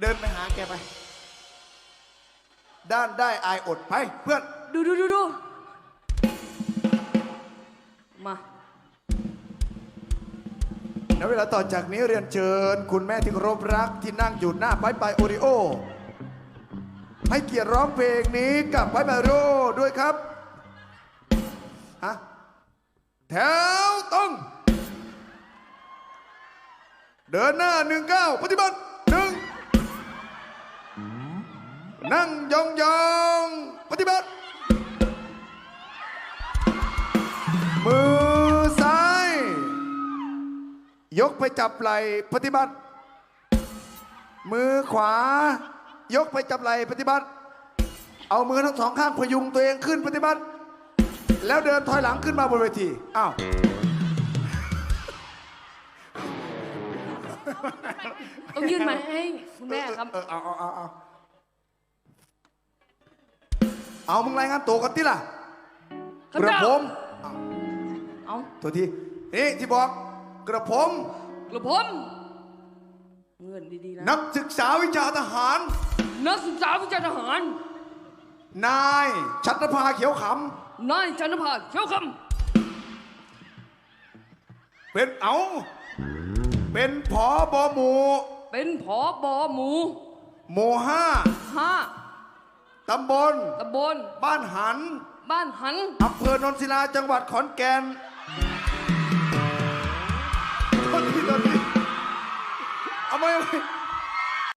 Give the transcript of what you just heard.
เดินไปหาแกไป ด้านได้อายอดไปเพื่อน ดูดูดูดูมา ณเวลาต่อจากนี้เรียนเชิญ คุณแม่ที่เคารพรักที่นั่งอยู่หน้าไบไปโอริโอ ให้เกียรติร้องเพลงนี้กับไบไปโอริโอด้วยครับฮะแถวตรงเดินหน้าหนึ่งเก้าปฏิบัติ นึ่งนั่งยองยองๆปฏิบัติ มือซ้าย ยกไปจับไหล่ปฏิบัติ มือขวา ยกไปจับไหล่ปฏิบัติ เอามือทั้งสองข้างพยุงตัวเองขึ้นปฏิบัติ แล้วเดินถอยหลังขึ้นมาบนเวทีอ้าวต้องยื่นไมาให้คุณแม่ครับ เออเอาเอาเอาเอา เอามึงรายงานตัวกันที่ล่ะครักบระผมเอาเอาตัวทีนี่ที่บอกกระผมกระผมเงินดีๆนะนักศึกษาวิชาทหาร นักศึกษาวิชาทหาร นายชัตรภาเขียวขนายจันทภาเขียวคำเป็นเอาเป็นผอบอหมู่ำเป็นผอบอหมูหมู่ห้าห้า ตำบล ตำบล บ้านหัน บ้านหัน อำเภอนนทิลาจังหวัดขอนแก่นโทษทีโทษทีเอาไหมเอาไหม